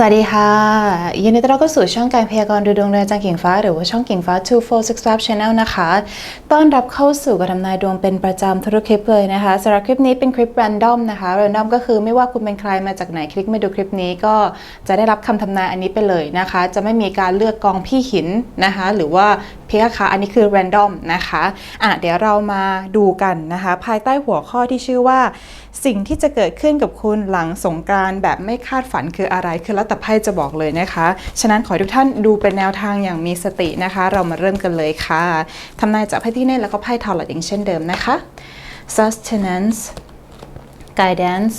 สวัสดีค่ะยินดีต้อนรับเข้าสู่ช่องการพยากรณ์ดูดวงเรือนจางกิ่งฟ้า หรือว่าช่องกิ่งฟ้า2465 Channel นะคะ ต้อนรับเข้าสู่การทำนายดวงเป็นประจำทุกคลิปเลยนะคะสำหรับคลิปนี้เป็นคลิปแรนดอมนะคะแรนดอมก็คือไม่ว่าคุณเป็นใครมาจากไหนคลิกมาดูคลิปนี้ก็จะได้รับคำทำนายอันนี้ไปเลยนะคะ จะไม่มีการเลือกกองพี่หินนะคะ หรือว่าเพคะอันนี้คือ random นะคะอะเดี๋ยวเรามาดูกันนะคะ ภายใต้หัวข้อที่ชื่อว่า สิ่งที่จะเกิดขึ้นกับคุณหลังสงกรานแบบไม่คาดฝันคืออะไรคือแล้วแต่ไพ่จะบอกเลยนะคะ ฉะนั้นขอให้ทุกท่านดูเป็นแนวทางอย่างมีสตินะคะ เรามาเริ่มกันเลยค่ะทำนายจากไพ่ที่เน่แล้วก็ไพ่ทอร์ลอย่างเช่นเดิมนะคะ sustenance guidance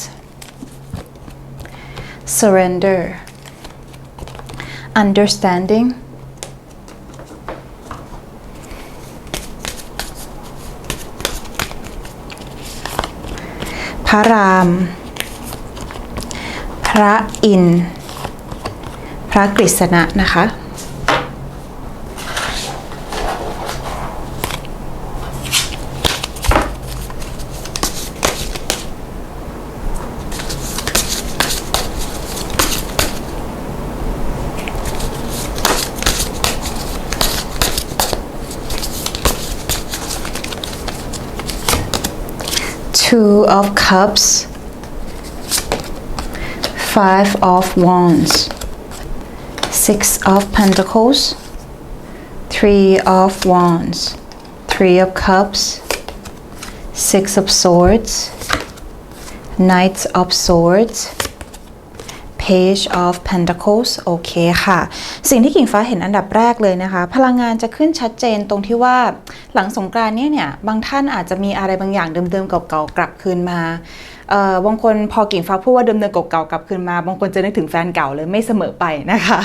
surrender understanding พระราม พระอินทร์พระกฤษณะนะคะ of Cups, Five of Wands, Six of Pentacles, Three of Wands, Three of Cups, Six of Swords, Knights of Swords, Page of Pentacles โอเคค่ะ สิ่งที่กิ่งฟ้าเห็นอันดับแรกเลยนะคะ พลังงานจะขึ้นชัดเจนตรงที่ว่าหลังสงกรานต์เนี่ยเนี่ยบางท่านอาจจะมีอะไรบางอย่างเดิมๆเก่าๆกลับคืนมา บางคนพอกิ่งฟ้าพูดว่าเดิมๆเก่าๆกลับคืนมา บางคนจะนึกถึงแฟนเก่าเลยไม่เสมอไปนะคะ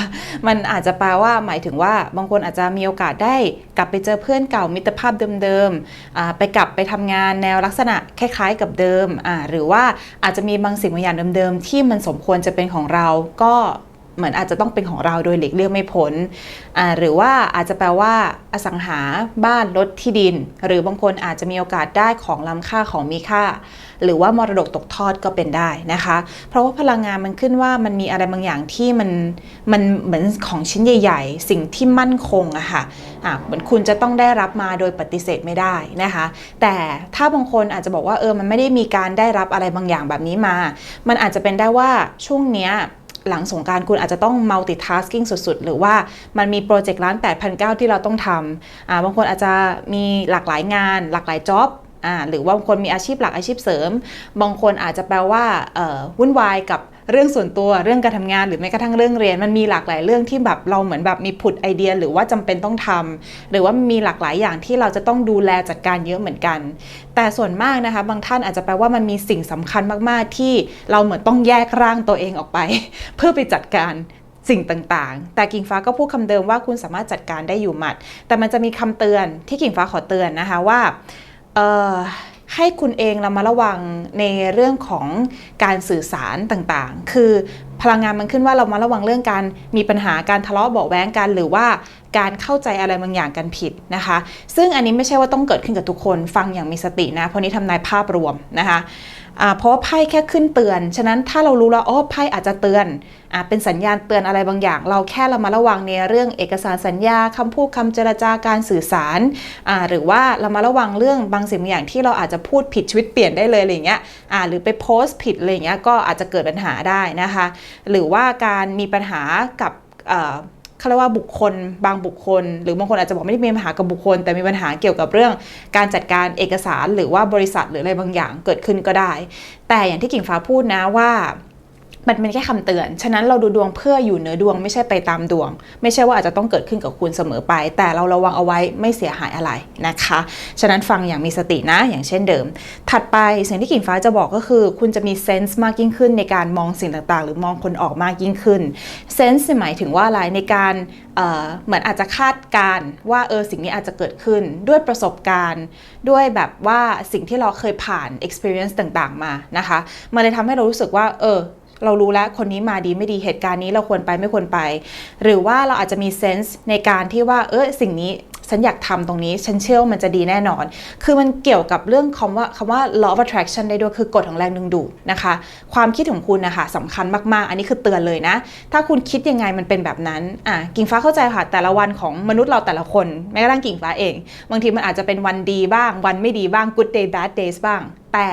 มันอาจจะแปลว่าหมายถึงว่าบางคนอาจจะมีโอกาสได้กลับไปเจอเพื่อนเก่ามิตรภาพเดิมๆไปกลับไปทำงานแนวลักษณะคล้ายๆกับเดิม หรือว่าอาจจะมีบางสิ่งบางอย่างเดิมๆที่มันสมควรจะเป็นของเราก็ เหมือนอาจจะต้องเป็นของเราโดยหลีกเลี่ยงไม่พ้นหรือว่าอาจจะแปลว่าอสังหาบ้านรถที่ดิน หรือบางคนอาจจะมีโอกาสได้ของล้ำค่าของมีค่า หรือว่ามรดกตกทอดก็เป็นได้นะคะ เพราะว่าพลังงานมันขึ้นว่ามันมีอะไรบางอย่างที่มันมันเหมือนของชิ้นใหญ่ ๆ สิ่งที่มั่นคงอะค่ะอะเหมือนคุณจะต้องได้รับมาโดยปฏิเสธไม่ได้นะคะ แต่ถ้าบางคนอาจจะบอกว่าเออมันไม่ได้มีการได้รับอะไรบางอย่างแบบนี้มา มันอาจจะเป็นได้ว่าช่วงเนี้ย หลังสงการคุณอาจจะต้อง multitasking สุดๆ หรือว่ามันมีโปรเจกต์ร้าน8 0 0 9 ที่เราต้องทำาบางคนอาจจะมีหลากหลายงาน หลากหลายจ็อบหรือว่าบางคนมีอาชีพหลักอาชีพเสริม บางคนอาจจะแปลว่าวุ่นวายกับ เรื่องส่วนตัวเรื่องการทำงานหรือแม้กระทั่งเรื่องเรียน มันมีหลากหลายเรื่องที่แบบเราเหมือนแบบมีผุดไอเดีย หรือว่าจำเป็นต้องทำหรือว่ามีหลากหลายอย่างที่เราจะต้องดูแลจัดการเยอะเหมือนกัน แต่ส่วนมากนะคะ บางท่านอาจจะแปลว่ามันมีสิ่งสำคัญมากๆ ที่เราเหมือนต้องแยกร่างตัวเองออกไป เพื่อไปจัดการสิ่งต่างๆ แต่กิ่งฟ้าก็พูดคำเดิมว่าคุณสามารถจัดการได้อยู่หมัด แต่มันจะมีคำเตือนที่กิ่งฟ้าขอเตือนนะคะว่าเออ ให้คุณเองเรามาระวังในเรื่องของการสื่อสารต่างๆ คือพลังงานมันขึ้นว่าเรามาระวังเรื่องการมีปัญหาการทะเลาะเบาแว้งกัน หรือว่าการเข้าใจอะไรบางอย่างกันผิดนะคะ ซึ่งอันนี้ไม่ใช่ว่าต้องเกิดขึ้นกับทุกคนฟังอย่างมีสตินะ เพราะนี้ทำนายภาพรวมนะคะเพราะว่าไพ่แค่ขึ้นเตือน ฉะนั้นถ้าเรารู้แล้วอ๋อไพ่อาจจะเตือนอเป็นสัญญาณเตือนอะไรบางอย่าง เราแค่เรามาระวังในเรื่องเอกสารสัญญาคำพูดคำเจรจาการสื่อสาร หรือว่าเรามาระวังเรื่องบางสิ่งบางอย่างที่เราอาจจะพูดผิดชีวิตเปลี่ยนได้เลยอะไรเงี้ยหรือไปโพสต์ผิดอะไรเงี้ยก็อาจจะเกิดปัญหาได้นะคะหรือว่าการมีปัญหากับเขาเรียกว่าบุคคลบางบุคคล หรือบางคนอาจจะบอกไม่ได้มีปัญหากับบุคคล แต่มีปัญหาเกี่ยวกับเรื่องการจัดการเอกสารหรือว่าบริษัทหรืออะไรบางอย่างเกิดขึ้นก็ได้ แต่อย่างที่กิ่งฟ้าพูดนะว่า มันเป็นแค่คำเตือน ฉะนั้นเราดูดวงเพื่ออยู่เหนือดวงไม่ใช่ไปตามดวง ไม่ใช่ว่าอาจจะต้องเกิดขึ้นกับคุณเสมอไป แต่เราระวังเอาไว้ไม่เสียหายอะไรนะคะ ฉะนั้นฟังอย่างมีสตินะ อย่างเช่นเดิม ถัดไปสิ่งที่กิ่งฟ้าจะบอกก็คือ คุณจะมีเซนส์มากยิ่งขึ้นในการมองสิ่งต่างๆ หรือมองคนออกมากยิ่งขึ้น เซนส์หมายถึงว่าอะไรในการเเหมือนอาจจะคาดการณ์ว่าเออสิ่งนี้อาจจะเกิดขึ้นด้วยประสบการณ์ ด้วยแบบว่าสิ่งที่เราเคยผ่าน experience ต่างๆ มานะคะ มันเลยทำให้เรารู้สึกว่าเออ เรารู้แล้วคนนี้มาดีไม่ดีเหตุการณ์นี้เราควรไปไม่ควรไป หรือว่าเราอาจจะมีเซนส์ในการที่ว่าเออสิ่งนี้ฉันอยากทำตรงนี้ ฉันเชื่อว่ามันจะดีแน่นอน คือมันเกี่ยวกับเรื่องคำว่าคำว่า law of attraction ได้ด้วยคือกฎของแรงดึงดูดนะคะ ความคิดของคุณนะคะสำคัญมากๆ อันนี้คือเตือนเลยนะ ถ้าคุณคิดยังไงมันเป็นแบบนั้นอะกิ่งฟ้าเข้าใจค่ะ แต่ละวันของมนุษย์เราแต่ละคนแม้กระทั่งกิ่งฟ้าเอง บางทีมันอาจจะเป็นวันดีบ้าง วันไม่ดีบ้าง good day bad days บ้าง แต่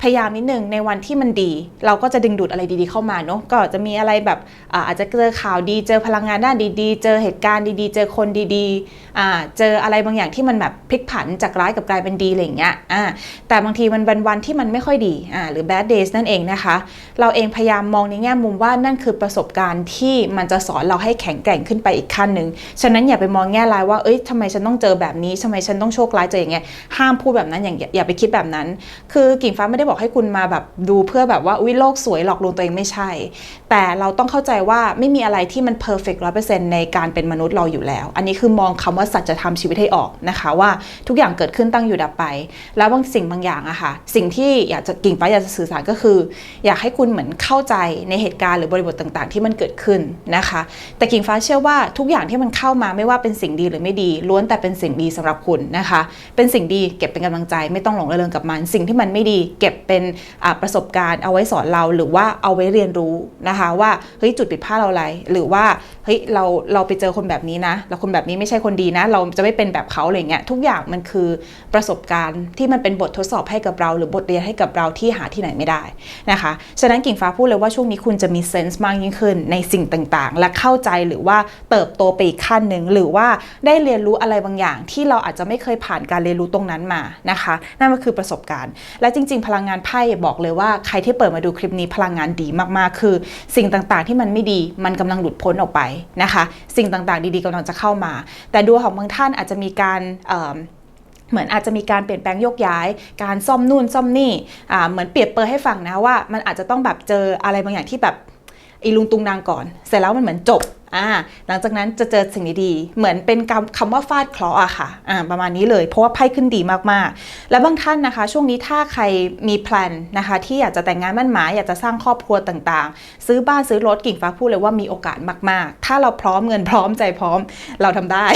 พยายามนิดนึงในวันที่มันดี เราก็จะดึงดูดอะไรดีๆเข้ามาเนาะก็จะมีอะไรแบบอ่าอาจจะเจอข่าวดีเจอพลังงานด้านดีๆ เจอเหตุการณ์ดีๆ เจอคนดีๆเจออะไรบางอย่างที่มันแบบพลิกผันจากร้ายกับกลายเป็นดีอะไรอย่างเงี้ยอ่าแต่บางทีมันเป็นวันที่มันไม่ค่อยดีอ่าหรือ bad days นั่นเองนะคะ เราเองพยายามมองในแง่มุมว่านั่นคือประสบการณ์ที่มันจะสอนเราให้แข็งแกร่งขึ้นไปอีกขั้นหนึ่งฉะนั้นอย่าไปมองแง่ร้ายว่าเอ้ยทำไมฉันต้องเจอแบบนี้ทำไมฉันต้องโชคร้ายเจออย่างเงี้ยห้ามพูดแบบนั้นอย่างอย่าไปคิดแบบนั้น คือกิ่งฟ้าไม่ได้บอกให้คุณมาแบบดูเพื่อแบบว่าอุ้ยโลกสวยหลอกลวงตัวเองไม่ใช่ แต่เราต้องเข้าใจว่าไม่มีอะไรที่มันเพอร์เฟกต์ร้อยเปอร์เซ็นต์ในการเป็นมนุษย์เราอยู่แล้ว อันนี้คือมองคำว่าสัจธรรมชีวิตให้ออกนะคะว่าทุกอย่างเกิดขึ้นตั้งอยู่ดับไป แล้วบางสิ่งบางอย่างอะค่ะสิ่งที่อยากจะกิ่งฟ้าอยากจะสื่อสารก็คือ อยากให้คุณเหมือนเข้าใจในเหตุการณ์หรือบริบทต่างๆ ที่มันเกิดขึ้นนะคะ แต่กิ่งฟ้าเชื่อว่าทุกอย่างที่มันเข้ามาไม่ว่าเป็นสิ่งดีหรือไม่ดี ล้วนแต่เป็นสิ่งดีสำหรับคุณนะคะ เป็นสิ่งดีเก็บเป็นกำลังใจ ไม่ต้องหลงระเริงกับมัน สิ่งที่มันไม่ดี เก็บเป็นประสบการณ์เอาไว้สอนเราหรือว่าเอาไว้เรียนรู้นะคะว่าเฮ้ยจุดผิดพลาดเราอะไร หรือว่าเฮ้ยเราเราไปเจอคนแบบนี้นะแล้วคนแบบนี้ไม่ใช่คนดีนะเราจะไม่เป็นแบบเขาอะไรเงี้ยทุกอย่างมันคือประสบการณ์ที่มันเป็นบททดสอบให้กับเรา หรือบทเรียนให้กับเราที่หาที่ไหนไม่ได้นะคะฉะนั้นกิ่งฟ้าพูดเลยว่าช่วงนี้คุณจะมีเซนส์มากยิ่งขึ้นในสิ่งต่างๆ และเข้าใจหรือว่าเติบโตไปอีกขั้นหนึ่งหรือว่าได้เรียนรู้อะไรบางอย่าง ที่เราอาจจะไม่เคยผ่านการเรียนรู้ตรงนั้นมานะคะนั่นก็คือประสบการณ์ และจริง ๆ พลังงานไพ่บอกเลยว่าใครที่เปิดมาดูคลิปนี้พลังงานดีมากๆ คือ สิ่งต่างๆที่มันไม่ดีมันกำลังหลุดพ้นออกไปนะคะ สิ่งต่างๆ ดีๆกำลังจะเข้ามา แต่ดวงของบางท่านอาจจะมีการเเหมือนอาจจะมีการเปลี่ยนแปลงโยกย้าย การซ่อมนู่นซ่อมนี่เหมือนเปรียบเปรยให้ฟังนะว่า มันอาจจะต้องแบบเจออะไรบางอย่างที่แบบอีลุงตุงนางก่อน เสร็จแล้วมันเหมือนจบ อ่าหลังจากนั้นจะเจอสิ่งดีๆ เหมือนเป็นคำว่าฟาดเคราะห์อะค่ะอ่าประมาณนี้เลย เพราะว่าไพ่ขึ้นดีมากๆ และบางท่านนะคะ ช่วงนี้ถ้าใครมีแพลนนะคะที่อยากจะแต่งงานมั่นหมายอยากจะสร้างครอบครัวต่างๆ ซื้อบ้านซื้อรถกิ่งฟ้าพูดเลยว่ามีโอกาสมากๆ ถ้าเราพร้อมเงินพร้อมใจพร้อมเราทำได้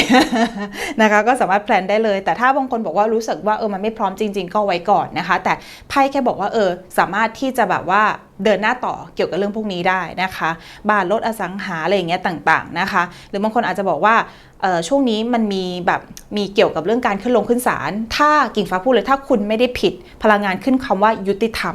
นะคะก็สามารถแพลนได้เลย แต่ถ้าบางคนบอกว่ารู้สึกว่าเออมันไม่พร้อมจริง ๆ ก็ไว้ก่อนนะคะ แต่ไพ่แค่บอกว่าเออสามารถที่จะแบบว่า เดินหน้าต่อเกี่ยวกับเรื่องพวกนี้ได้นะคะ บ้านรถอสังหาอะไรอย่างเงี้ยต่างๆนะคะ หรือบางคนอาจจะบอกว่าช่วงนี้มันมีแบบมีเกี่ยวกับเรื่องการขึ้นลงขึ้นศาลถ้ากิ่งฟ้าพูดเลยถ้าคุณไม่ได้ผิดพลังงานขึ้นคำว่ายุติธรรม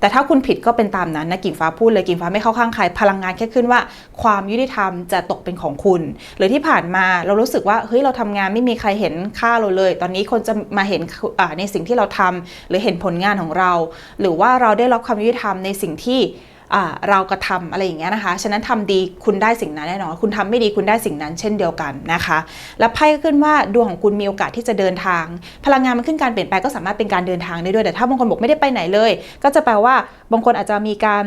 แต่ถ้าคุณผิดก็เป็นตามนั้นนะกิ่งฟ้าพูดเลยกิ่งฟ้าไม่เข้าข้างใครพลังงานแค่ขึ้นว่า ความยุติธรรมจะตกเป็นของคุณ หรือที่ผ่านมาเรารู้สึกว่าเฮ้ยเราทำงานไม่มีใครเห็นค่าเราเลย ตอนนี้คนจะมาเห็นในสิ่งที่เราทำหรือเห็นผลงานของเรา หรือว่าเราได้รับความยุติธรรมในสิ่งที่ เรากระทำอะไรอย่างเงี้ยนะคะ ฉะนั้นทำดีคุณได้สิ่งนั้นแน่นอน คุณทำไม่ดีคุณได้สิ่งนั้นเช่นเดียวกันนะคะ แล้วไพ่ก็ขึ้นว่าดวงของคุณมีโอกาสที่จะเดินทาง พลังงานมันขึ้นการเปลี่ยนแปลงก็สามารถเป็นการเดินทางได้ด้วย แต่ถ้าบางคนบอกไม่ได้ไปไหนเลย ก็จะแปลว่าบางคนอาจจะมีการ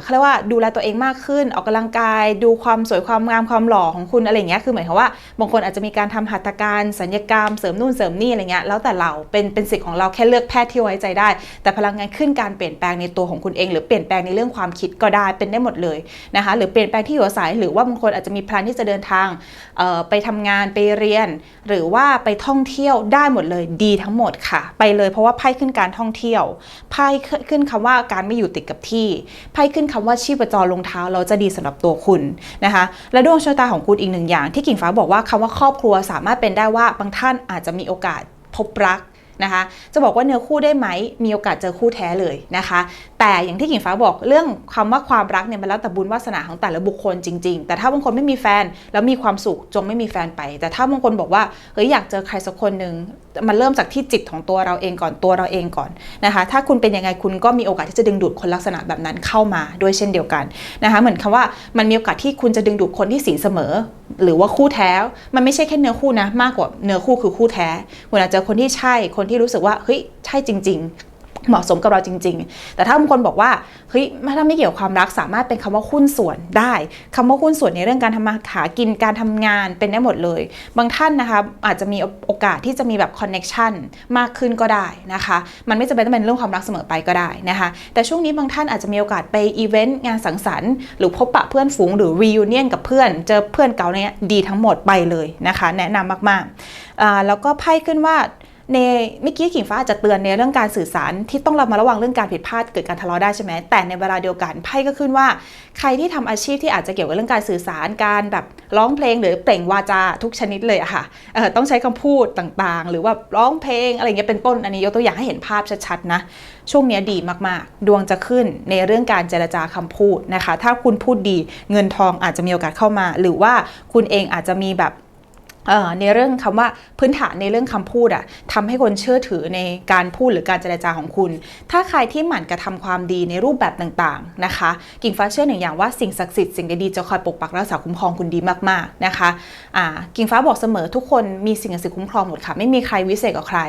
เขาเรียกว่าดูแลตัวเองมากขึ้น ออกกำลังกาย ดูความสวยความงามความหล่อของคุณอะไรเงี้ยคือหมายความว่าบางคนอาจจะมีการทำหัตถการสัญญกรรมเสริมนู่นเสริมนี่อะไรเงี้ยแล้วแต่เราเป็นเป็นสิทธิ์ของเราแค่เลือกแพทย์ที่ไว้ใจได้ แต่พลังงานขึ้นการเปลี่ยนแปลงในตัวของคุณเอง หรือเปลี่ยนแปลงในเรื่องความคิดก็ได้เป็นได้หมดเลยนะคะหรือเปลี่ยนแปลงที่อยู่อาศัยหรือว่าบางคนอาจจะมีแพลนที่จะเดินทางไปทำงานไปเรียน หรือว่าไปท่องเที่ยวได้หมดเลยดีทั้งหมดค่ะ ไปเลยเพราะว่าไพ่ขึ้นการท่องเที่ยวไพ่ขึ้นคำว่าการไม่อยู่ติดกับที่ไพ่ขึ้นคำว่าชีพจรลงเท้าเราจะดีสำหรับตัวคุณนะคะ และดวงชะตาของคุณอีกหนึ่งอย่าง ที่กิ่งฟ้าบอกว่าคำว่าครอบครัวสามารถเป็นได้ว่าบางท่านอาจจะมีโอกาสพบรัก นะคะ จะบอกว่าเนื้อคู่ได้ไหมมีโอกาสเจอคู่แท้เลยนะคะ แต่อย่างที่กิ่งฟ้าบอกเรื่องคำว่าความรักเนี่ยมันแล้วแต่บุญวาสนาของแต่ละบุคคลจริง ๆ แต่ถ้าบางคนไม่มีแฟนแล้วมีความสุขจงไม่มีแฟนไป แต่ถ้าบางคนบอกว่าเฮ้ยอยากเจอใครสักคนหนึ่งมันเริ่มจากที่จิตของตัวเราเองก่อนตัวเราเองก่อนนะคะ ถ้าคุณเป็นยังไงคุณก็มีโอกาสที่จะดึงดูดคนลักษณะแบบนั้นเข้ามาด้วยเช่นเดียวกันนะคะ เหมือนคำว่ามันมีโอกาสที่คุณจะดึงดูดคนที่สีเสมอ หรือว่าคู่แท้ มันไม่ใช่แค่เนื้อคู่นะมากกว่าเนื้อคู่คือคู่แท้คุณอาจจะเจอคนที่ใช่คนที่รู้สึกว่าเฮ้ยใช่จริง ๆ เหมาะสมกับเราจริง ๆ แต่ถ้าบางคนบอกว่าเฮ้ยถ้าไม่เกี่ยวความรักสามารถเป็นคำว่าหุ้นส่วนได้คำว่าหุ้นส่วนในเรื่องการทำมาหากินการทำงานเป็นได้หมดเลย บางท่านนะคะอาจจะมีโอกาสที่จะมีแบบคอนเน็ชันมากขึ้นก็ได้นะคะ มันไม่จำเป็นต้องเป็นเรื่องความรักเสมอไปก็ได้นะคะ แต่ช่วงนี้บางท่านอาจจะมีโอกาสไปอีเวนต์งานสังสรรค์หรือพบปะเพื่อนฝูงหรือรี u n เนียนกับเพื่อน เจอเพื่อนเก่าเนี่ยดีทั้งหมดไปเลยนะคะ แนะนำมากๆแล้วก็ไพ่ขึ้นว่า ในเมื่อกี้กิ่งฟ้าอาจจะเตือนในเรื่องการสื่อสารที่ต้องระมัดระวังเรื่องการผิดพลาดเกิดการทะเลาะได้ใช่ไหมแต่ในเวลาเดียวกันไพ่ก็ขึ้นว่า ใครที่ทำอาชีพที่อาจจะเกี่ยวกับเรื่องการสื่อสารการแบบร้องเพลงหรือเปล่งวาจาทุกชนิดเลยอะค่ะต้องใช้คำพูดต่างๆ หรือว่าร้องเพลงอะไรเงี้ยเป็นต้นอันนี้ยกตัวอย่างให้เห็นภาพชัดๆนะช่วงนี้ดีมากๆ ดวงจะขึ้นในเรื่องการเจรจาคำพูดนะคะ ถ้าคุณพูดดีเงินทองอาจจะมีโอกาสเข้ามา หรือว่าคุณเองอาจจะมีแบบ ในเรื่องคำว่าพื้นฐานในเรื่องคำพูดอะทำให้คนเชื่อถือในการพูดหรือการเจรจาของคุณ ถ้าใครที่หมั่นกระทำความดีในรูปแบบต่างๆนะคะ กิ่งฟ้าเชื่อหนึ่งอย่างว่าสิ่งศักดิ์สิทธิ์สิ่งดีๆจะคอยปกปักรักษาคุ้มครองคุณดีมากๆนะคะอ่ากิ่งฟ้าบอกเสมอทุกคนมีสิ่งศักดิ์สิทธิ์คุ้มครองหมดค่ะไม่มีใครวิเศษกว่าใคร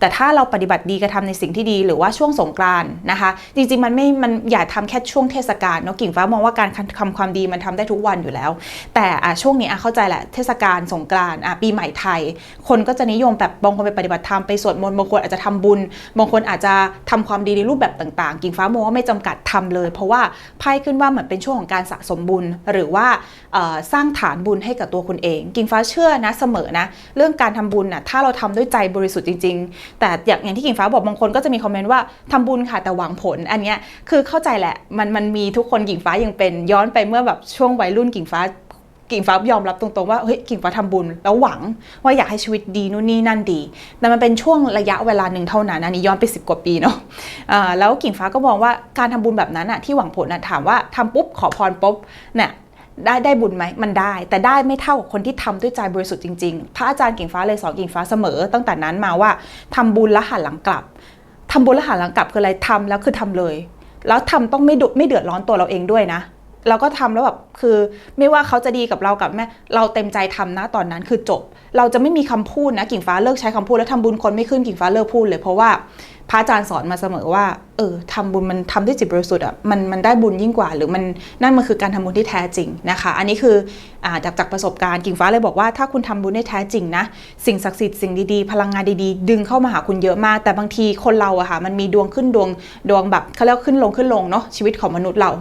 แต่ถ้าเราปฏิบัติดีกระทำในสิ่งที่ดีหรือว่าช่วงสงกรานต์นะคะ จริงๆมันไม่มันอย่าทำแค่ช่วงเทศกาลเนาะกิ่งฟ้ามองว่าการทำความดีมันทำได้ทุกวันอยู่แล้ว แต่ช่วงนี้เข้าใจแหละเทศกาลสงกรานอะปีใหม่ไทย คนก็จะนิยมแบบบางคนไปปฏิบัติธรรมไปสวดมนต์บางคนอาจจะทำบุญ บางคนอาจจะทำความดีในรูปแบบต่าง ๆ กิ่งฟ้ามองว่าไม่จำกัดทำเลย เพราะว่าไพ่ขึ้นว่าเหมือนเป็นช่วงของการสะสมบุญ หรือว่าสร้างฐานบุญให้กับตัวคุณเอง กิ่งฟ้าเชื่อนะเสมอนะ เรื่องการทำบุญน่ะถ้าเราทำด้วยใจบริสุทธิ์จริง ๆ แต่อย่างอย่างที่กิ่งฟ้าบอกบางคนก็จะมีคอมเมนต์ว่าทำบุญค่ะแต่หวังผล อันเนี้ยคือเข้าใจแหละมันมันมีทุกคนกิ่งฟ้ายังเป็นย้อนไปเมื่อแบบช่วงวัยรุ่นกิ่งฟ้า กิ่งฟ้ายอมรับตรงๆว่าเฮ้ยกิ่งฟ้าทำบุญแล้วหวังว่าอยากให้ชีวิตดีนู่นนี่นั่นดี แต่มันเป็นช่วงระยะเวลาหนึ่งเท่านั้นอันนี้ย้อนไปสิบกว่าปีเนาะอ่าแล้วกิ่งฟ้าก็มองว่าการทำบุญแบบนั้นอะที่หวังผลอะถามว่าทำปุ๊บขอพรปุ๊บเนี่ยได้ได้บุญไหมมันได้ แต่ได้ไม่เท่ากับคนที่ทำด้วยใจบริสุทธิ์จริงๆ พระอาจารย์กิ่งฟ้าเลยสอนกิ่งฟ้าเสมอ ตั้งแต่นั้นมาว่าทำบุญแล้วหันหลังกลับทำบุญแล้วหันหลังกลับคืออะไรทำแล้วคือทำเลย แล้วทำต้องไม่ดุไม่เดือดร้อนตัวเราเองด้วยนะ เราก็ทำแล้วแบบคือ ไม่ว่าเขาจะดีกับเรากับแม่ เราเต็มใจทำนะตอนนั้นคือจบ เราจะไม่มีคำพูดนะกิ่งฟ้าเลิกใช้คำพูดแล้วทำบุญคนไม่ขึ้นกิ่งฟ้าเลิกพูดเลยเพราะว่าพระอาจารย์สอนมาเสมอว่า เออทำบุญมันทำด้วยจิตบริสุทธิ์อะมันมันได้บุญยิ่งกว่า หรือมันนั่นมันคือการทำบุญที่แท้จริงนะคะ อันนี้คืออ่าจากจากประสบการณ์กิ่งฟ้าเลยบอกว่าถ้าคุณทำบุญได้แท้จริงนะสิ่งศักดิ์สิทธิ์สิ่งดีๆ พลังงานดีๆ ดึงเข้ามาหาคุณเยอะมาก แต่บางทีคนเราอะค่ะมันมีดวงขึ้นดวงดวงแบบเขาเรียกขึ้นลงขึ้นลงเนาะชีวิตของมนุษย์เรา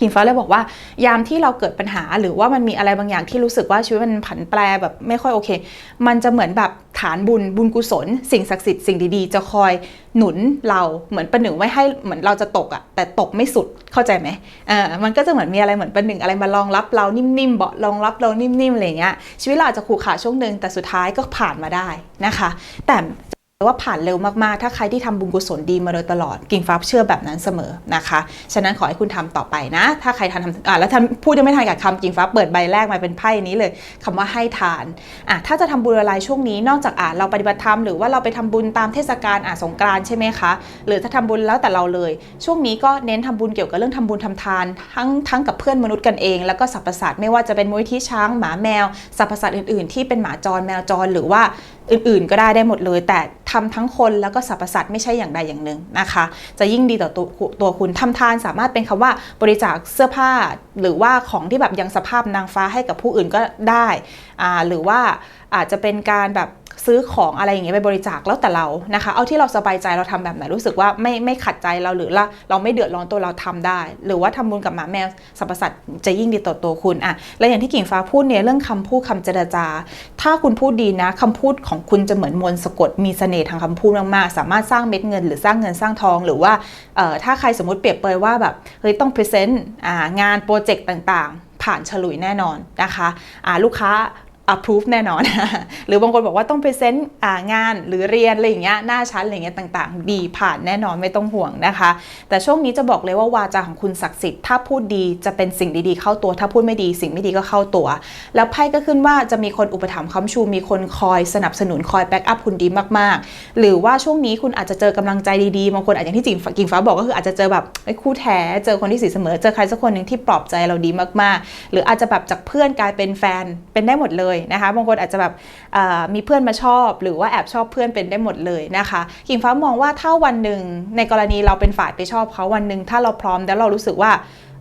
กิ่งฟ้าเลยบอกว่ายามที่เราเกิดปัญหา หรือว่ามันมีอะไรบางอย่างที่รู้สึกว่าชีวิตมันผันแปรแบบไม่ค่อยโอเค มันจะเหมือนแบบฐานบุญบุญกุศล สิ่งศักดิ์สิทธิ์สิ่งดีๆ จะคอยหนุนเราเหมือนประหนึ่งไว้ให้เหมือนเราจะตกอะแต่ตกไม่สุดเข้าใจไหมเออมันก็จะเหมือนมีอะไรเหมือนประหนึ่งอะไรมารองรับเรานิ่มๆเบาะรองรับเรานิ่มๆอะไรเงี้ยชีวิตเราอาจจะขู่ขาช่วงหนึ่งแต่สุดท้ายก็ผ่านมาได้นะคะ แต่ ว่าผ่านเร็วมาก ๆ ถ้าใครที่ทำบุญกุศลดีมาโดยตลอด กิ่งฟ้าเชื่อแบบนั้นเสมอนะคะ ฉะนั้นขอให้คุณทำต่อไปนะ ถ้าใครทันทำอ่าแล้วท่านพูดยังไม่ทันกับคำกิ่งฟ้าเปิดใบแรกมาเป็นไพ่นี้เลยคำว่าให้ทานอะถ้าจะทำบุญอะไรช่วงนี้นอกจากอ่าเราปฏิบัติธรรมหรือว่าเราไปทำบุญตามเทศกาลอ่าสงกรานใช่ไหมคะ หรือถ้าทำบุญแล้วแต่เราเลย ช่วงนี้ก็เน้นทำบุญเกี่ยวกับเรื่องทำบุญทำทาน ทั้งทั้งกับเพื่อนมนุษย์กันเอง แล้วก็สรรพสัตว์ไม่ว่าจะเป็นมูลที่ช้างหมาแมวสรรพสัตว์อื่น ๆ ที่เป็นหมาจรแมวจรหรือว่าอื่น ๆ ก็ได้ได้หมดเลยแต่ทำทั้งคนแล้วก็สรรพสัตว์ไม่ใช่อย่างใดอย่างหนึ่งนะคะ จะยิ่งดีต่อตัวตัวคุณทำทานสามารถเป็นคำว่าบริจาคเสื้อผ้า หรือว่าของที่แบบยังสภาพนางฟ้าให้กับผู้อื่นก็ได้อ่าหรือว่าอาจจะเป็นการแบบ ซื้อของอะไรอย่างเงี้ยไปบริจาคแล้วแต่เรานะคะ เอาที่เราสบายใจเราทำแบบไหนรู้สึกว่าไม่ไม่ขัดใจเราหรือละเราไม่เดือดร้อนตัวเราทำได้ หรือว่าทำบุญกับหมาแมวสรรพสัตว์จะยิ่งดีต่อตัวคุณอะและอย่างที่กิ่งฟ้าพูดเนี่ยเรื่องคำพูดคำเจรจา ถ้าคุณพูดดีนะคำพูดของคุณจะเหมือนมนต์สะกดมีเสน่ห์ทางคำพูดมากๆ สามารถสร้างเม็ดเงิน หรือสร้างเงินสร้างทองหรือว่าเอ่อถ้าใครสมมติเปรียบเปยว่าแบบเฮ้ยต้องพรีเซนต์งานโปรเจกต์ต่างๆ ผ่านฉลุยแน่นอนนะคะอ่าลูกค้า approve แน่นอน หรือบางคนบอกว่าต้องไปเซ็นงานหรือเรียนอะไรอย่างเงี้ยหน้าชั้นอะไรเงี้ยต่างๆ ดีผ่านแน่นอนไม่ต้องห่วงนะคะ แต่ช่วงนี้จะบอกเลยว่าวาจาของคุณศักดิ์สิทธิ์ถ้าพูดดีจะเป็นสิ่งดีๆเข้าตัว ถ้าพูดไม่ดีสิ่งไม่ดีก็เข้าตัว แล้วไพ่ก็ขึ้นว่าจะมีคนอุปถัมภ์ค้ำชู มีคนคอยสนับสนุนคอยแบ็กอัพคุณดีมากๆ หรือว่าช่วงนี้คุณอาจจะเจอกำลังใจดีๆบางคนอาจอย่างที่จิงกิ่งฟ้าบอกก็คืออาจจะเจอแบบคู่แท้เจอคนที่สีเสมอเจอใครสักคนหนึ่งที่ปลอบใจเราดีมากๆ หรืออาจจะแบบจากเพื่อนกลายเป็นแฟนเป็นได้หมดเลยเลยนะคะบางคนอาจจะแบบมีเพื่อนมาชอบ หรือว่าแอบชอบเพื่อนเป็นได้หมดเลยนะคะกิ่งฟ้ามองว่าถ้าวันหนึ่งในกรณีเราเป็นฝ่ายไปชอบเขาวันหนึ่งถ้าเราพร้อมแล้วเรารู้สึกว่า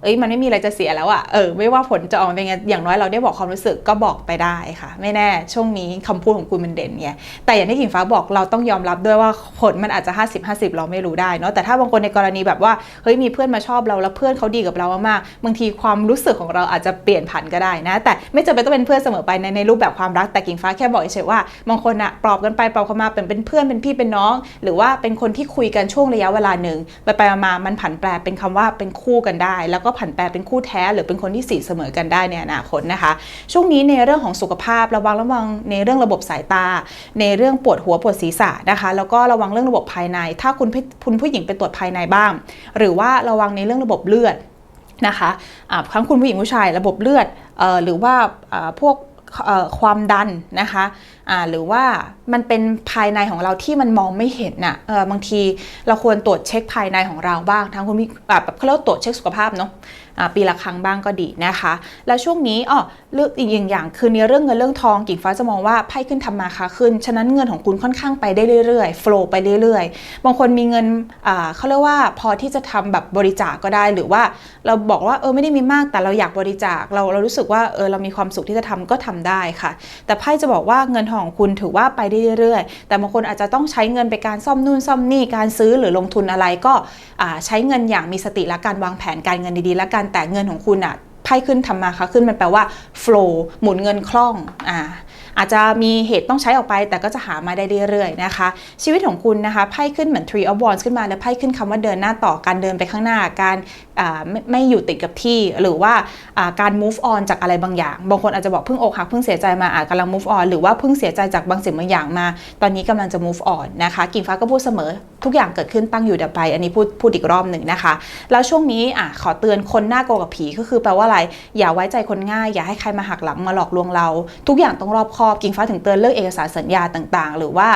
เอ้ยมันไม่มีอะไรจะเสียแล้วอะเออไม่ว่าผลจะออกมาเป็นไงอย่างน้อยเราได้บอกความรู้สึกก็บอกไปได้ค่ะ ไม่แน่ช่วงนี้คำพูดของคุณมันเด่นไงแต่อย่างที่กิ่งฟ้าบอกเราต้องยอมรับด้วยว่าผลมันอาจจะ 50 50 เราไม่รู้ได้เนาะแต่ถ้าบางคนในกรณีแบบว่าเฮ้ยมีเพื่อนมาชอบเราแล้วเพื่อนเขาดีกับเรามากๆบางทีความรู้สึกของเราอาจจะเปลี่ยนผันก็ได้นะ แต่ไม่จำเป็นต้องเป็นเพื่อนเสมอไปในในรูปแบบความรักแต่กิ่งฟ้าแค่บอกเฉยๆว่าบางคนอะปลอบกันไปปลอบกันมาเป็นเป็นเพื่อนเป็นพี่เป็นน้อง หรือว่าเป็นคนที่คุยกันช่วงระยะเวลาหนึ่งไปไปมามันผันแปรเป็นคำว่าเป็นคู่กันได้แล้วก็ผันแปรเป็นคู่แท้ หรือเป็นคนที่สีเสมอกันได้ในอนาคตนะคะ ช่วงนี้ในเรื่องของสุขภาพระวังระวังในเรื่องระบบสายตา ในเรื่องปวดหัวปวดศีรษะนะคะ แล้วก็ระวังเรื่องระบบภายใน ถ้าคุณคุณผู้หญิงไปตรวจภายในบ้าง หรือว่าระวังในเรื่องระบบเลือดนะคะะทั้งคุณผู้หญิงผู้ชายระบบเลือดออหรือว่าพวก ความดันนะคะะหรือว่ามันเป็นภายในของเราที่มันมองไม่เห็นน่ะบางทีเราควรตรวจเช็คภายในของเราบ้างทั้งคุณแบบเขาเรียกตรวจเช็คสุขภาพเนาะ ปีละครั้งบ้างก็ดีนะคะ แล้วช่วงนี้อ๋อเรื่องอีกอย่างอย่างคือในเรื่องเงินเรื่องทองกิ่งฟ้าจะมองว่าไพ่ขึ้นทำมาค้าขึ้น ฉะนั้นเงินของคุณค่อนข้างไปได้เรื่อยๆโฟล์ไปเรื่อยๆ บางคนมีเงินเขาเรียกว่าพอที่จะทำแบบบริจาคก็ได้หรือว่า เราบอกว่าเออไม่ได้มีมากแต่เราอยากบริจาคเราเรารู้สึกว่าเออเรามีความสุขที่จะทำก็ทำได้ค่ะ แต่ไพ่จะบอกว่าเงินทองของคุณถือว่าไปได้เรื่อยๆ แต่บางคนอาจจะต้องใช้เงินไปการซ่อมนู่นซ่อมนี่การซื้อหรือลงทุนอะไรก็ใช้เงินอย่างมีสติและการวางแผนการเงินดีๆและการแต่เงินของคุณอะไพ่ขึ้นทำมาค่ะขึ้นมันแปลว่า flow หมุนเงินคล่องอ่าอาจจะมีเหตุต้องใช้ออกไป แต่ก็จะหามาได้เรื่อยๆนะคะ ชีวิตของคุณนะคะไพ่ขึ้นเหมือน Three of Wands ขึ้นมาแล้วไพ่ขึ้นคำว่าเดินหน้าต่อการเดินไปข้างหน้าการ ไม่ไม่อยู่ติดกับที่ หรือว่าการ move on จากอะไรบางอย่าง บางคนอาจจะบอกเพิ่งอกหักเพิ่งเสียใจมาอาจกำลัง move on หรือว่าเพิ่งเสียใจจากบางสิ่งบางอย่างมา ตอนนี้กำลังจะ move on นะคะกิ่งฟ้าก็พูดเสมอ ทุกอย่างเกิดขึ้นตั้งอยู่ดับไป อันนี้พูดพูดอีกรอบหนึ่งนะคะ แล้วช่วงนี้อะขอเตือนคนหน้าโกลัวกับผีก็คือแปลว่าอะไร อย่าไว้ใจคนง่าย อย่าให้ใครมาหักหลังมาหลอกลวงเรา ทุกอย่างต้องรอบคอบกิ่งฟ้าถึงเตือนเรื่องเอกสารสัญญาต่างๆ หรือว่า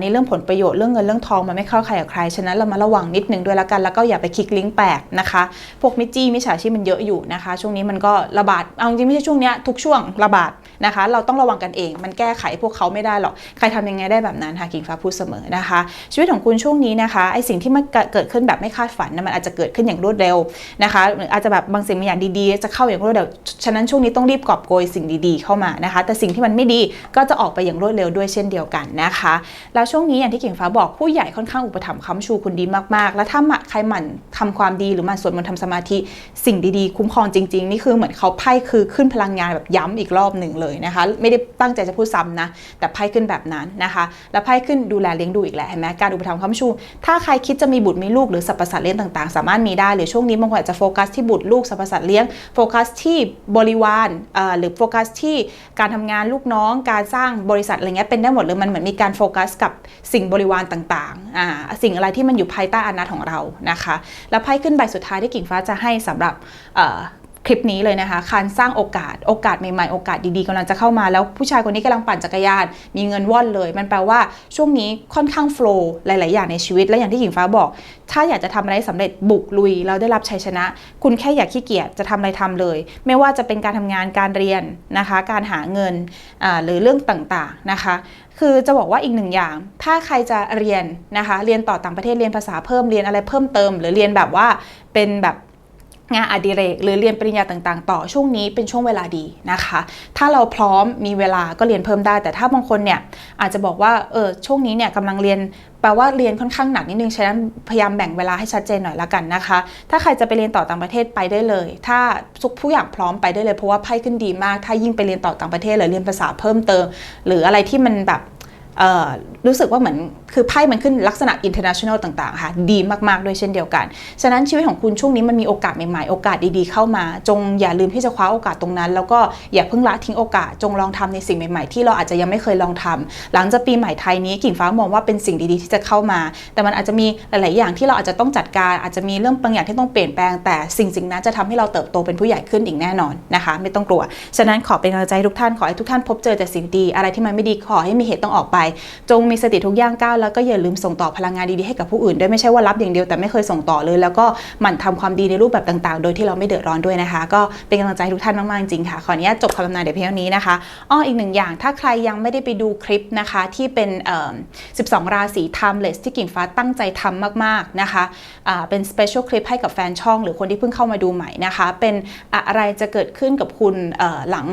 ในเรื่องผลประโยชน์เรื่องเงินเรื่องทองมันไม่เข้าใครกับใครฉะนั้นเรามาระวังนิดนึงด้วยละกันแล้วก็อย่าไปคลิกลิงก์แปลกนะคะพวกมิจจี้มิจฉาชีพมันเยอะอยู่นะคะ ช่วงนี้มันก็ระบาดเอาจริงไม่ใช่ช่วงเนี้ยทุกช่วงระบาด นะคะ เราต้องระวังกันเอง มันแก้ไขพวกเขาไม่ได้หรอก ใครทำยังไงได้แบบนั้นค่ะกิ่งฟ้าพูดเสมอนะคะ ชีวิตของคุณช่วงนี้นะคะไอสิ่งที่มันเกิดขึ้นแบบไม่คาดฝันนะมันอาจจะเกิดขึ้นอย่างรวดเร็วนะคะหรืออาจจะแบบบางสิ่งบางอย่างดีๆ จะเข้าอย่างรวดเร็ว ฉะนั้นช่วงนี้ต้องรีบกอบโกยสิ่งดีๆเข้ามานะคะ แต่สิ่งที่มันไม่ดีก็จะออกไปอย่างรวดเร็วด้วยเช่นเดียวกันนะคะ แล้วช่วงนี้อย่างที่กิ่งฟ้าบอกผู้ใหญ่ค่อนข้างอุปถัมภ์ค้ำชูคุณดีมากๆ แล้วถ้าใครหมั่นทำความดีหรือมันสวดมนต์ทำสมาธิสิ่งดีๆ คุ้มครองจริง ๆ นี่คือเหมือนเขาไพ่คือขึ้นพลังงานแบบย้ำอีกรอบหนึ่งเลยนะคะ ไม่ได้ตั้งใจจะพูดซ้ำนะ แต่ไพ่ขึ้นแบบนั้นนะคะ แล้วไพ่ขึ้นดูแลเลี้ยงดูอีกแหละเห็นไหมการอุปถัมภ์ค้ำชู ถ้าใครคิดจะมีบุตรมีลูกหรือสรรพสัตว์เลี้ยงต่างๆ สามารถมีได้หรือช่วงนี้บางคนอาจจะโฟกัสที่บุตรลูกสรรพสัตว์เลี้ยงโฟกัสที่บริวารหรือโฟกัสที่การทำงานลูกน้อง การสร้างบริษัทอะไรเงี้ยเป็นได้หมดเลยมันเหมือนมีการโฟกัสกับสิ่งบริวารต่างๆสิ่งอะไรที่มันอยู่ภายใต้อำนาจของเรานะคะ แล้วไพ่ขึ้นใบสุดท้ายที่กิ่งฟ้าจะให้สำหรับ คลิปนี้เลยนะคะการสร้างโอกาสโอกาสใหม่ๆ โอกาสดีๆกำลังจะเข้ามาแล้วผู้ชายคนนี้กำลังปั่นจักรยาน มีเงินว่อนเลย มันแปลว่าช่วงนี้ค่อนข้างโฟล์หลาย ๆ อย่างในชีวิต และอย่างที่หญิงฟ้าบอก ถ้าอยากจะทำอะไรสำเร็จบุกลุยแล้วได้รับชัยชนะ คุณแค่อยากขี้เกียจจะทำอะไรทำเลย ไม่ว่าจะเป็นการทำงานการเรียนนะคะ การหาเงินหรือเรื่องต่างๆนะคะคือจะบอกว่าอีกหนึ่งอย่าง ถ้าใครจะเรียนนะคะ เรียนต่อต่างประเทศ เรียนภาษาเพิ่ม เรียนอะไรเพิ่มเติม หรือเรียนแบบว่าเป็นแบบ งานอดิเรกหรือเรียนปริญญาต่างๆ ต่อช่วงนี้เป็นช่วงเวลาดีนะคะ ถ้าเราพร้อมมีเวลาก็เรียนเพิ่มได้ แต่ถ้าบางคนเนี่ยอาจจะบอกว่าเออช่วงนี้เนี่ยกำลังเรียนแปลว่าเรียนค่อนข้างหนักนิดนึงฉะนั้นพยายามแบ่งเวลาให้ชัดเจนหน่อยละกันนะคะ ถ้าใครจะไปเรียนต่อต่างประเทศไปได้เลย ถ้าทุกผู้อยางพร้อมไปได้เลยเพราะว่าไพ่ขึ้นดีมาก ถ้ายิ่งไปเรียนต่อต่างประเทศหรือเรียนภาษาเพิ่มเติม หรืออะไรที่มันแบบ รู้สึกว่าเหมือนคือไพ่มันขึ้นลักษณะ international ต่างๆ ค่ะ ดีมากๆ ด้วยเช่นเดียวกัน ฉะนั้นชีวิตของคุณช่วงนี้มันมีโอกาสใหม่ๆ โอกาสดีๆ เข้ามา จงอย่าลืมที่จะคว้าโอกาสตรงนั้น แล้วก็อย่าเพิ่งละทิ้งโอกาส จงลองทำในสิ่งใหม่ๆ ที่เราอาจจะยังไม่เคยลองทำหลังจากปีใหม่ไทยนี้กิ่งฟ้ามองว่าเป็นสิ่งดีๆ ที่จะเข้ามา แต่มันอาจจะมีหลายๆ อย่างที่เราอาจจะต้องจัดการ อาจจะมีเรื่องบางอย่างที่ต้องเปลี่ยนแปลง แต่สิ่งสิ่งนั้นจะทำให้เราเติบโตเป็นผู้ใหญ่ขึ้นอีกแน่นอนนะคะ ไม่ต้องกลัว ฉะนั้นขอเป็นกำลังใจทุกท่าน ขอให้ทุกท่านพบเจอแต่สิ่งดี อะไรที่มันไม่ดีขอให้มีเหตุต้องออกไปจงมีสติทุกย่างก้าวแล้วก็อย่าลืมส่งต่อพลังงานดีๆให้กับผู้อื่นด้วยไม่ใช่ว่ารับอย่างเดียวแต่ไม่เคยส่งต่อเลย แล้วก็หมั่นทำความดีในรูปแบบต่างๆ โดยที่เราไม่เดือดร้อนด้วยนะคะ ก็เป็นกำลังใจให้ทุกท่านมากๆจริงๆค่ะขออนุญาตจบคำทำนายเดี๋ยวเพียงเท่านี้นะคะอ้ออีกหนึ่งอย่างถ้าใครยังไม่ได้ไปดูคลิปนะคะที่เป็น12 ราศี timeless ที่กิ่งฟ้าตั้งใจทำมากๆนะคะเป็น special คลิปให้กับแฟนช่อง หรือคนที่เพิ่งเข้ามาดูใหม่นะคะ เป็นอะไรจะเกิดขึ้นกับคุณหลัง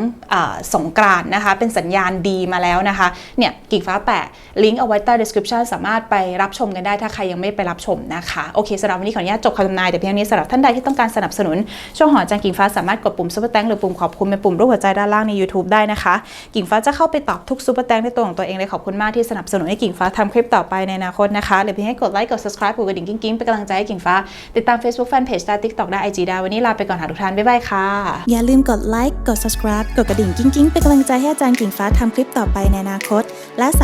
สงกรานนะคะ เป็นสัญญาณดีมาแล้วนะคะเนี่ยกิ่งฟ้าแปะลิงก์เอาไว้ใต้ description สามารถไปรับชมกันได้ถ้าใครยังไม่ไปรับชมนะคะโอเคสำหรับวันนี้ขออนุญาตจบคำทำนายแต่เพียงเท่านี้สำหรับท่านใดที่ต้องการสนับสนุน ช่องหออาจารย์กิ่งฟ้าสามารถกดปุ่มซุปเปอร์แตงหรือปุ่มขอบคุณเป็นปุ่มรูปหัวใจด้านล่างใน YouTube ได้นะคะ กิ่งฟ้าจะเข้าไปตอบทุกซุปเปอร์แตงในตัวของตัวเองเลยขอบคุณมากที่สนับสนุนให้กิ่งฟ้าทำคลิปต่อไปในอนาคตนะคะหรือเพียงให้กดไลค์กด subscribe กดกระดิ่งกิ๊งๆเป็นกำลังใจให้กิ่งฟ้าติดตาม Facebook Fanpage ได้ TikTok ได้ IG ได้วันนี้ลาไปก่อนหาทุกท่านบ๊ายบายค่ะอย่าลืมกดไลค์กด subscribe กดกระดิ่งกิ้งกิ้งเป็นกำลังใจให้อาจารย์กิ่งฟ้าทำคลิปต่อไปในอนาคต และส